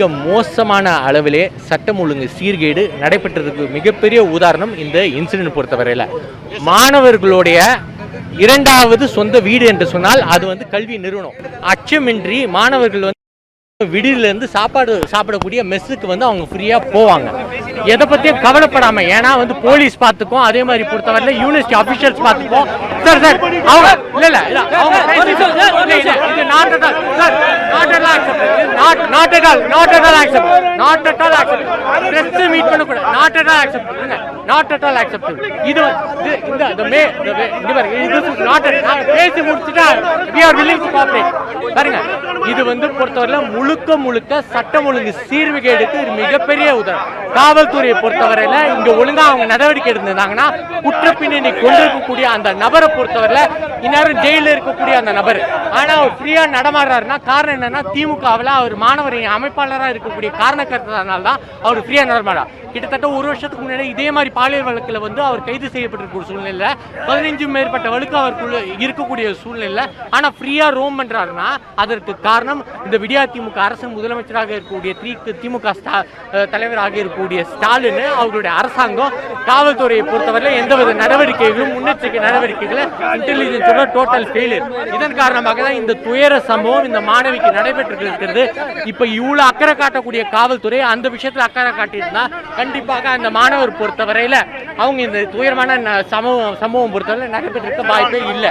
மிக மோசமான அளவிலே சட்டம் ஒழுங்கு சீர்கேடு நடைபெற்றதுக்கு மிகப்பெரிய உதாரணம் இந்த இன்சிடென்ட் பொறுத்தவரையில் மாணவர்களுடைய இரண்டாவது சொந்த வீடு என்று சொன்னால் அது வந்து கல்வி நிறுவனம் அச்சமின்றி மாணவர்கள் வந்து விடியிலேருந்து சாப்பாடு சாப்பிடக்கூடிய மெஸ்ஸுக்கு வந்து அவங்க ஃப்ரீயாக போவாங்க எதை பற்றியும் கவலைப்படாமல் ஏன்னா வந்து போலீஸ் பார்த்துக்கும் அதே மாதிரி பொறுத்தவரையில் யூனிவர்சிட்டி அஃபிஷியல்ஸ் பார்த்துக்கும் சார் சார் அவங்க இல்லை இல்லை அவங்க not not at all not at all accept not at all accept press meet பண்ண கூட not at all accept not at all accept இது வந்து- இந்த தி மே தி way- இங்க பாருங்க. இது நாட் அட் நாங்க பேசி முடிச்சிட்டா we are willing to cooperate. பாருங்க. இது வந்து பொறுத்தவரையில முழுக்க முழுக்க சட்டம் ஒழுங்கு சீர்கேடுக்கு இது மிகப்பெரிய உதாரணம் காவல்துறையை பொறுத்தவரையில இங்க ஒழுங்கா அவங்க நடவடிக்கை எடுத்திருந்தாங்கன்னா குற்ற பின்னணி கொண்டிருக்கக்கூடிய அந்த நபரை பொறுத்தவரையில இந்நேரம் ஜெயிலில் இருக்கக்கூடிய அந்த நபர். ஆனால் அவர் ஃப்ரீயாக நடமாடுறாருன்னா காரணம் என்னன்னா திமுகவில் அவர் மாணவர் அமைப்பாளராக இருக்கக்கூடிய காரண கருத்தனால தான் அவர் ஃப்ரீயாக நடமாடுறார். கிட்டத்தட்ட ஒரு வருஷத்துக்கு முன்னாடி இதே மாதிரி பாலியல் வழக்கில் வந்து அவர் கைது செய்யப்பட்டிருக்க சூழ்நிலையில் பதினைஞ்சு மேற்பட்ட வழக்கு அவருக்குள்ள இருக்கக்கூடிய சூழ்நிலையில் ஆனால் ஃப்ரீயாக ரோம் பண்ணுறாருன்னா அதற்கு காரணம் இந்த விடியா திமுக அரசு முதலமைச்சராக இருக்கக்கூடிய திமுக ஸ்டா தலைவராக இருக்கக்கூடிய ஸ்டாலின் அவர்களுடைய அரசாங்கம். காவல்துறையை பொறுத்தவரையில் எந்தவித நடவடிக்கைகளும் முன்னெச்சரிக்கை நடவடிக்கைகளை இன்டெலிஜென்ஸோட டோட்டல் ஃபெயிலியர் இதன் காரணமாக தான் இந்த துயர சம்பவம் இந்த மாணவிக்கு நடைபெற்று இருக்கிறது. இப்போ இவ்வளோ அக்கறை காட்டக்கூடிய காவல்துறை அந்த விஷயத்தில் அக்கறை காட்டியிருந்தா கண்டிப்பாக அந்த மாணவர் பொறுத்தவரையில் அவங்க இந்த துயரமான சமூகம் சம்பவம் சம்பவம் பொறுத்தவரை நடைபெற்றிருக்க வாய்ப்பே இல்லை.